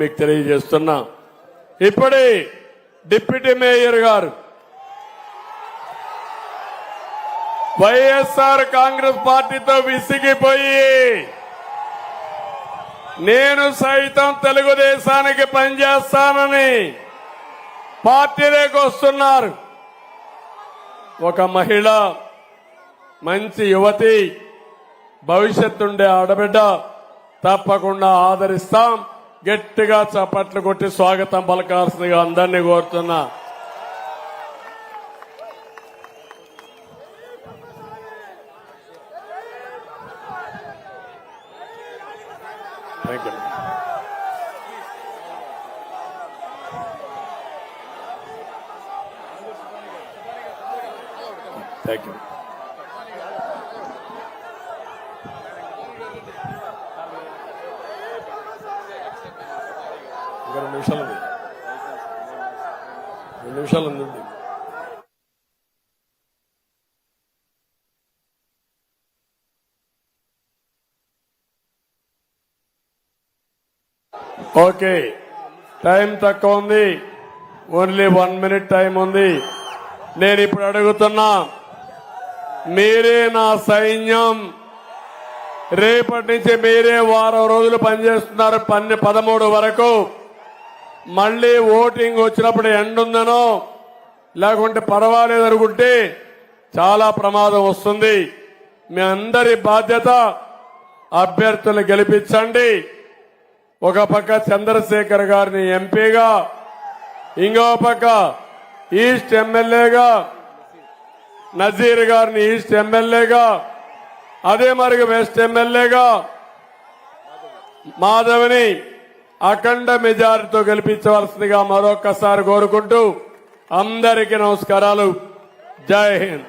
మీకు తెలియజేస్తున్నా. ఇప్పుడే డిప్యూటీ మేయర్ గారు వైఎస్ఆర్ కాంగ్రెస్ పార్టీతో విసిగిపోయి నేను సైతం తెలుగుదేశానికి పనిచేస్తానని పార్టీలోకి వస్తున్నారు. ఒక మహిళ మంచి యువతి భవిష్యత్తుండే ఆడబిడ్డ తప్పకుండా ఆదరిస్తాం. గట్టిగా చప్పట్లు కొట్టి స్వాగతం పలకాల్సిందిగా అందరినీ కోరుతున్నా. థ్యాంక్ యూ ఒక రెండు నిమిషాలు రెండు నిమిషాలు ఉందండి ఓకే టైం తక్కువ ఉంది. ఓన్లీ వన్ మినిట్ టైం ఉంది. నేను ఇప్పుడు అడుగుతున్నా మీరే నా సైన్యం. రేపటి నుంచి మీరే వారం రోజులు పనిచేస్తున్నారు పన్నె పదమూడు వరకు. మళ్ళీ ఓటింగ్ వచ్చినప్పుడు ఎండ ఉందనో లేకుంటే పర్వాలేదు అనుకుంటే చాలా ప్రమాదం వస్తుంది. మీ అందరి బాధ్యత అభ్యర్థులను గెలిపించండి. ఒక పక్క చంద్రశేఖర్ గారిని ఎంపీగా ఇంకో పక్క ఈస్ట్ ఎమ్మెల్యేగా నజీర్ గారిని ఈస్ట్ ఎమ్మెల్యేగా అదే మరి వెస్ట్ ఎమ్మెల్యేగా మాధవిని అఖండ మెజారిటీతో గెలిపించవలసిందిగా మరొకసారి కోరుకుంటూ అందరికీ నమస్కారాలు. జై హింద్.